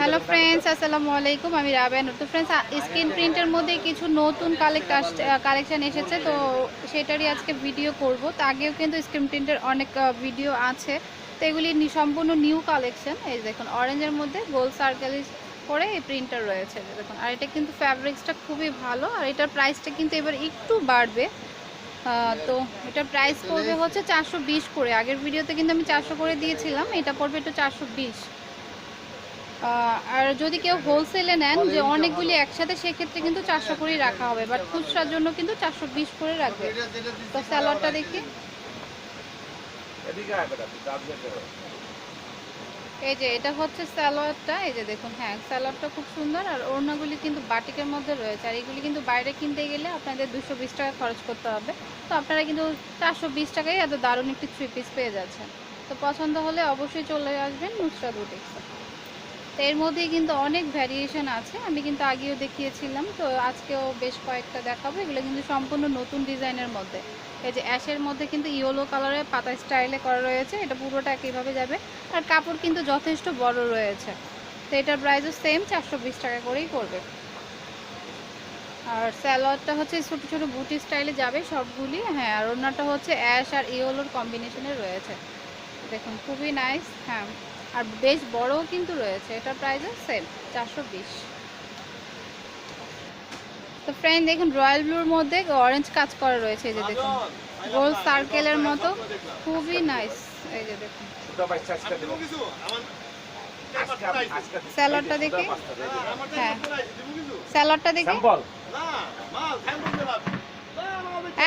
Hello friends আসসালামু আলাইকুম আমি রাবেয়া নুর তো ফ্রেন্ডস স্ক্রিন প্রিন্টের মধ্যে কিছু নতুন কালেক্ট কালেকশন এসেছে তো সেটারই আজকে ভিডিও করব। তো আগেও কিন্তু স্ক্রিন প্রিন্টের অনেক ভিডিও আছে। তো এগুলি সম্পূর্ণ নিউ কালেকশন এই দেখুন অরেঞ্জের মধ্যে গোল সার্কেল করে এই প্রিন্টার রয়েছে। দেখুন আর এটা কিন্তু ফ্যাব্রিক্সটা খুবই ভালো আর এটার প্রাইসটা কিন্তু এবার একটু বাড়বে। তো এটার প্রাইস পড়বে হচ্ছে চারশো বিশ করে। আগের ভিডিওতে কিন্তু আমি চারশো করে দিয়েছিলাম এটা পড়বে একটু চারশো বিশ। আর যদি কেউ হোলসেলে নেন যে অনেকগুলি একসাথে সেক্ষেত্রে কিন্তু চারশো করেই রাখা হবে। বাট খুচরার জন্য কিন্তু চারশো বিশ করে রাখবে। তো স্যালাডটা দেখি। এই যে এটা হচ্ছে স্যালাডটা এই যে দেখুন হ্যাঁ স্যালাডটা খুব সুন্দর। আর ওড়নাগুলি কিন্তু বাটিকের মধ্যে রয়েছে। আর এগুলি কিন্তু বাইরে কিনতে গেলে আপনাদের দুশো বিশ টাকা খরচ করতে হবে। তো আপনারা কিন্তু চারশো বিশ টাকায় এত দারুণ একটি থ্রি পিস পেয়ে যাচ্ছেন। তো পছন্দ হলে অবশ্যই চলে আসবেন নুসরাত বুটিক্সে এর মধ্যেই কিন্তু অনেক ভ্যারিয়েশন আছে। আমি কিন্তু আগেও দেখিয়েছিলাম, তো আজকেও বেশ কয়েকটা দেখাবো। এগুলো কিন্তু সম্পূর্ণ নতুন ডিজাইনের মধ্যে। এই যে অ্যাশের মধ্যে কিন্তু ইয়েলো কালারের পাতা স্টাইলে করা রয়েছে, এটা পুরোটা একইভাবে যাবে। আর কাপড় কিন্তু যথেষ্ট বড় রয়েছে। তো এটার প্রাইসও সেম চারশো বিশ টাকা করেই পড়বে। আর স্যালোয়ারটা হচ্ছে ছোটো ছোটো বুটি স্টাইলে যাবে সবগুলি। হ্যাঁ আর ওনাটা হচ্ছে অ্যাশ আর ইয়েলোর কম্বিনেশনে রয়েছে। দেখুন, খুবই নাইস হ্যাঁ। আর বেশ বড়ও কিন্তু রয়েছে। এটার প্রাইসও সেম চারশো বিশ। তো ফ্রেন্ড দেখুন রয়্যাল ব্লুর মধ্যে অরেঞ্জ কাজ করা রয়েছে এই যে দেখুন। গোল সার্কেলের মতো। খুবই নাইস এই যে দেখুন। স্যালাডটা দেখি। হ্যাঁ। স্যালাডটা দেখি।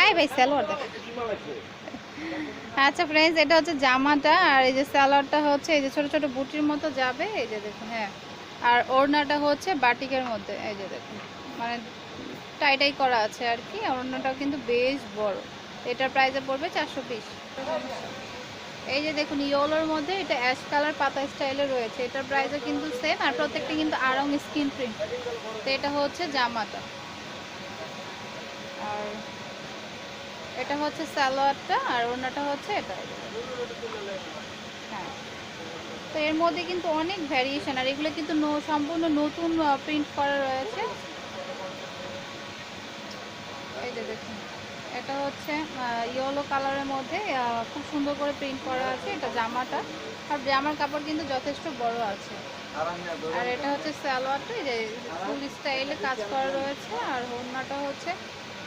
এই ভাই দেখ আছে? আচ্ছা ফ্রেন্ডস এটা হচ্ছে জামাটা আর এই যে স্যালাডটা হচ্ছে, এই যে ছোট ছোট বুটির মতো যাবে, এই যে দেখুন হ্যাঁ। আর ওড়নাটা হচ্ছে বাটিকের মধ্যে, এই যে দেখুন। মানে টাইটাই করা আছে আর কি ওড়নাটাও কিন্তু বেশ বড়। এটার প্রাইসে পড়বে চারশো বিশ। এই যে দেখুন, ইয়োলোর মধ্যে এটা অ্যাশ কালার পাতা স্টাইলে রয়েছে। এটার প্রাইসও কিন্তু সেম আর প্রত্যেকটা কিন্তু আরং স্কিন প্রিন্ট তো এটা হচ্ছে জামাটা। আর এটা হচ্ছে সালোয়ারটা আর ওনাটা হচ্ছে এটা। হ্যাঁ। তো এর মধ্যে কিন্তু অনেক ভ্যারিয়েশন আর এগুলো কিন্তু সম্পূর্ণ নতুন প্রিন্ট করা রয়েছে। এই যে দেখুন, এটা হচ্ছে ইয়েলো কালারের মধ্যে খুব সুন্দর করে প্রিন্ট করা আছে এটা জামাটা। আর জামার কাপড় কিন্তু যথেষ্ট বড় আছে। আর এটা হচ্ছে সালোয়ারটা, এই যে ফুল স্টাইলে কাজ করা রয়েছে। আর ওড়নাটা হচ্ছে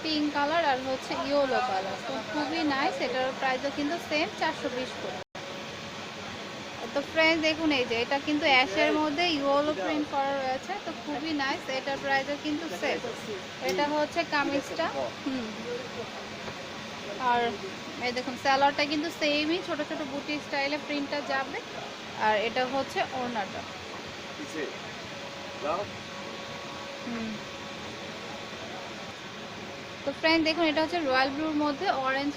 পিঙ্ক কালার আর হচ্ছে ইয়েলো কালার। তো খুবই নাইস এটার প্রাইসও কিন্তু সেম চারশো বিশ করে। তো ফ্রেন্ড দেখুন এই যে এটা কিন্তু অ্যাশের মধ্যে ইয়েলো প্রিন্ট করা রয়েছে তো খুবই নাইস এটার প্রাইসও কিন্তু সেম এটা হচ্ছে কামিজটা হুম। আর এই দেখুন স্যালোয়ারটা কিন্তু সেমই ছোট ছোট বুটি স্টাইলে প্রিন্টটা যাবে। আর এটা হচ্ছে ওড়নাটা। হুম। তো ফ্রেন্ড দেখুন এটা হচ্ছে রয়্যাল ব্লুর মধ্যে অরেঞ্জ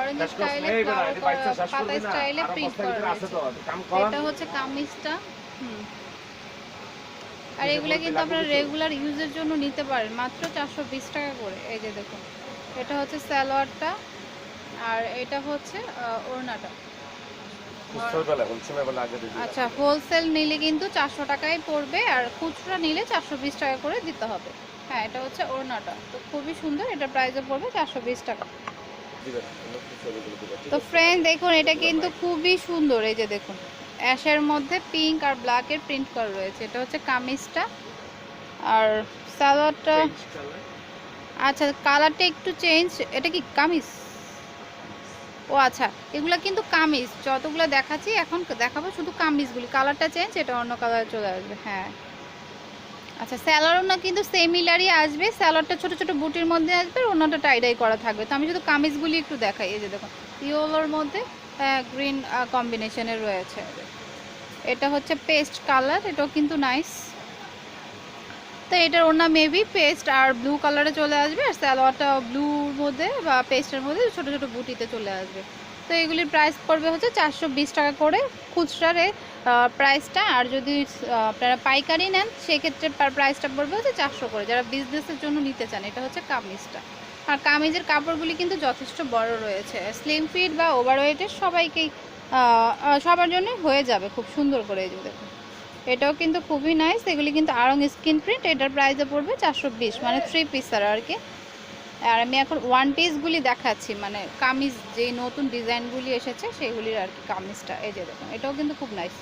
অরেঞ্জ স্টাইলে পাতা স্টাইলে প্রিন্ট করা। এটা হচ্ছে কামিজটা হুম। আর এগুলো কিন্তু আপনারা রেগুলার ইউজের জন্য নিতে পারেন মাত্র চারশো বিশ টাকা করে। এই যে দেখুন এটা হচ্ছে স্যালোয়ারটা আর এটা হচ্ছে ওড়নাটা। আচ্ছা হোলসেল নিলে কিন্তু চারশো টাকায় পড়বে আর খুচরা নিলে চারশো বিশ টাকা করে দিতে হবে। হ্যাঁ এটা হচ্ছে ওড়নাটা। তো খুবই সুন্দর এটা প্রাইসে পড়বে চারশো বিশ টাকা। তো ফ্রেন্ড দেখুন এটা কিন্তু খুবই সুন্দর এই যে দেখুন। অ্যাশের মধ্যে পিঙ্ক আর ব্ল্যাকের প্রিন্ট করা রয়েছে। এটা হচ্ছে কামিজটা। আর সালোয়ারটা আচ্ছা কালারটা একটু চেঞ্জ এটা কি কামিজ? ও আচ্ছা এগুলো কিন্তু কামিজ। যতগুলো দেখাচ্ছি এখন দেখাবো শুধু কামিজগুলি। কালারটা চেঞ্জ এটা অন্য কালারে চলে আসবে। হ্যাঁ। আচ্ছা স্যালারও না কিন্তু সেমিলারই আসবে। স্যালারটা ছোট ছোট বুটির মধ্যে আসবে, আর অন্যটা টাইডাই করা থাকবে। তো আমি শুধু কামিজগুলি একটু দেখাই, এই যে দেখুন, ইয়েলোর মধ্যে গ্রিন কম্বিনেশনের রয়েছে। এটা হচ্ছে পেস্ট কালার এটাও কিন্তু নাইস তো এটার ওনা মেবি পেস্ট আর ব্লু কালারে চলে আসবে, আর স্যালোয়ারটা ব্লুর মধ্যে বা পেস্টের মধ্যে ছোট ছোট বুটিতে চলে আসবে। তো এগুলির প্রাইস পড়বে হচ্ছে চারশো বিশ টাকা করে। খুচরারে প্রাইসটা আর যদি আপনারা পাইকারি নেন, সেক্ষেত্রে প্রাইসটা পড়বে হচ্ছে চারশো করে, যারা বিজনেসের জন্য নিতে চান, এটা হচ্ছে কামিজটা। আর কামিজের কাপড়গুলি কিন্তু যথেষ্ট বড় রয়েছে স্লিম ফিট বা ওভারওয়েটের সবাইকেই সবার জন্য হয়ে যাবে, খুব সুন্দর করে এই দেখুন। এটাও কিন্তু খুবই নাইস এগুলি কিন্তু আরং স্কিন প্রিন্ট এটার প্রাইসে পড়বে চারশো বিশ মানে থ্রি পিস আর কি। আর আমি এখন ওয়ান পিসগুলি দেখাচ্ছি মানে কামিজ যে নতুন ডিজাইনগুলি এসেছে, সেগুলির আর কি কামিজটা, এই যে দেখুন, এটাও কিন্তু খুব নাইস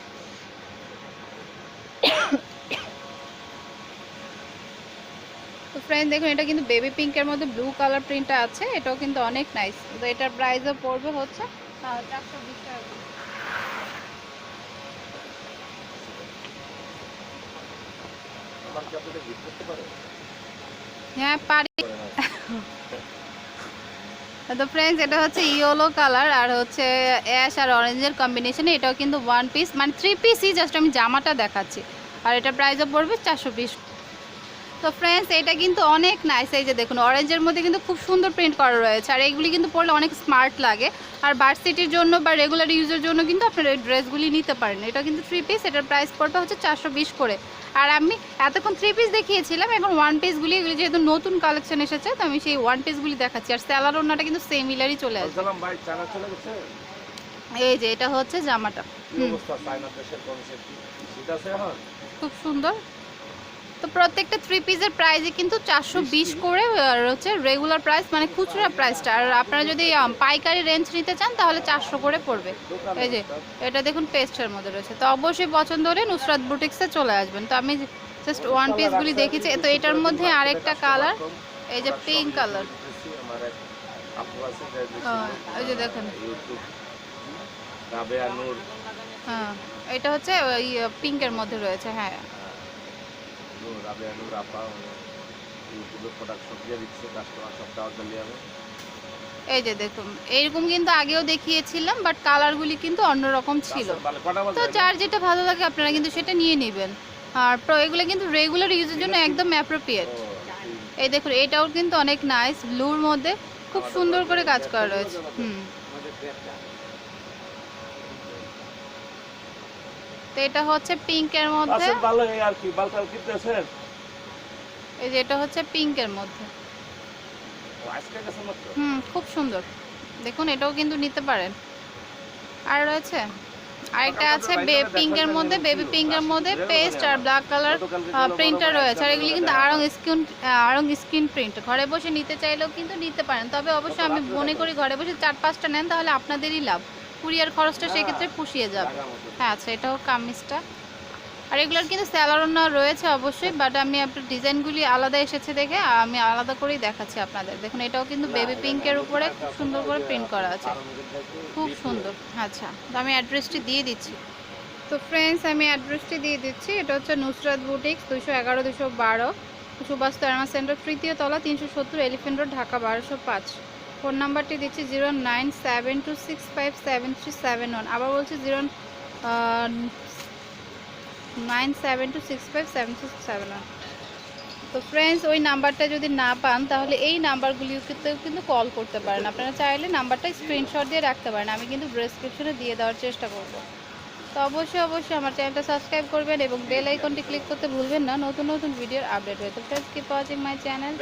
ফ্রেন্ড দেখুন এটা কিন্তু বেবি পিঙ্কের মধ্যে ব্লু কালার প্রিন্টটা আছে। এটাও কিন্তু অনেক নাইস তো এটার প্রাইসও পড়বে হচ্ছে চারশো বিশ টাকা হ্যাঁ পারি। তো ফ্রেন্ডস এটা হচ্ছে ইয়েলো কালার আর হচ্ছে অ্যাশ আর অরেঞ্জের কম্বিনেশনে এটাও কিন্তু ওয়ান পিস মানে থ্রি পিসই জাস্ট আমি জামাটা দেখাচ্ছি। আর এটা প্রাইসও পড়বে চারশো বিশ তো ফ্রেন্ডস এটা কিন্তু অনেক নাইস এই যে দেখুন অরেঞ্জের মধ্যে কিন্তু খুব সুন্দর প্রিন্ট করা রয়েছে। আর এইগুলি কিন্তু পরলে অনেক স্মার্ট লাগে। আর ভার্সিটির জন্য বা রেগুলার ইউজের জন্য কিন্তু আপনারা এই ড্রেসগুলি নিতে পারেন। এটা কিন্তু থ্রি পিস এটার প্রাইস পড়বে হচ্ছে চারশো বিশ করে। আর আমি এতক্ষণ থ্রি পিস দেখিয়েছিলাম এখন ওয়ান পিসগুলি এগুলি যেহেতু নতুন কালেকশন এসেছে তো আমি সেই ওয়ান পিসগুলি দেখাচ্ছি। আর স্যালার ওনাটা কিন্তু সেমিলারই চলে আসবে। এই যে এটা হচ্ছে জামাটা। খুব সুন্দর। তো প্রত্যেকটা থ্রি পিসের প্রাইসই কিন্তু চারশো বিশ করে আর হচ্ছে রেগুলার প্রাইস মানে খুচরা প্রাইসটা আর আপনারা যদি পাইকারি রেঞ্জ নিতে চান তাহলে চারশো করে পড়বে। এই যে এটা দেখুন পেস্টের মধ্যে রয়েছে। তো অবশ্যই পছন্দ হলে নুসরাত বুটিক্সে চলে আসবেন। তো আমি জাস্ট ওয়ান পিসগুলি দেখেছি তো এটার মধ্যে আরেকটা কালার এই যে পিঙ্ক কালার এক যে দেখেন। হ্যাঁ এটা হচ্ছে ওই পিঙ্কের মধ্যে রয়েছে হ্যাঁ। নূর রাবেয়া নূর আপা ইউটিউবে প্রোডাক্ট সব দিয়ে দিচ্ছে কাস্টমার সব দাওয়াত দিলে আমি এই যে দেখুন এইরকম কিন্তু আগেও দেখিয়েছিলাম বাট কালারগুলি কিন্তু অন্যরকম ছিল। তো যার যেটা ভালো লাগে আপনারা কিন্তু সেটা নিয়ে নেবেন। আর এগুলো কিন্তু রেগুলার ইউজের জন্য একদম অ্যাপ্রোপ্রিয়েট এই দেখুন এটাও কিন্তু অনেক নাইস ব্লুর মধ্যে খুব সুন্দর করে কাজ করা রয়েছে। হুম। তো এটা হচ্ছে পিঙ্কের মধ্যে। আছেন ভালো আর কি কিনতেছেন এই যে এটা হচ্ছে পিঙ্কের মধ্যে। হুম খুব সুন্দর। দেখুন এটাও কিন্তু নিতে পারেন। আর রয়েছে আরেকটা আছে পিঙ্কের মধ্যে বেবি পিঙ্কের মধ্যে পেস্ট আর ব্ল্যাক কালার প্রিন্টার রয়েছে। আর এগুলি কিন্তু Aarong skin Aarong skin print ঘরে বসে নিতে চাইলেও কিন্তু নিতে পারেন। তবে অবশ্যই আমি মনে করি ঘরে বসে চার পাঁচটা নেন তাহলে আপনাদেরই লাভ। কুরিয়ার খরচটা সেক্ষেত্রে পুষিয়ে যাবে। হ্যাঁ আচ্ছা এটাও কামিজটা। আর এগুলোর কিন্তু স্যালারোনা রয়েছে অবশ্যই বাট আমি আপনার ডিজাইনগুলি আলাদা এসেছে দেখে আমি আলাদা করেই দেখাচ্ছি আপনাদের। দেখুন এটাও কিন্তু বেবি পিঙ্কের উপরে খুব সুন্দর করে প্রিন্ট করা আছে। খুব সুন্দর। আচ্ছা তো আমি অ্যাড্রেসটি দিয়ে দিচ্ছি। তো ফ্রেন্ডস আমি অ্যাড্রেসটি দিয়ে দিচ্ছি। এটা হচ্ছে নুসরাত বুটিক্স দুশো এগারো দুশো বারো সুভাষ তারমা সেন্টার তৃতীয় তলা তিনশো সত্তর এলিফেন্ট রোড ঢাকা বারোশো পাঁচ। ফোন নাম্বারটি দিচ্ছি zero nine seven two six five seven three seven one. আবার বলছি zero nine seven two six five seven six seven one. তো ফ্রেন্ডস ওই নাম্বারটা যদি না পান তাহলে এই নাম্বারগুলিতেও কিন্তু কল করতে পারেন। আপনারা চাইলে নাম্বারটা স্ক্রিনশট দিয়ে রাখতে পারেন। আমি কিন্তু ডেসক্রিপশনে দিয়ে দেওয়ার চেষ্টা করব। তো অবশ্যই অবশ্যই আমার চ্যানেলটা সাবস্ক্রাইব করবেন এবং বেল আইকনটি ক্লিক করতে ভুলবেন না। নতুন নতুন ভিডিওর আপডেট হয়ে তো friends keep watching my channel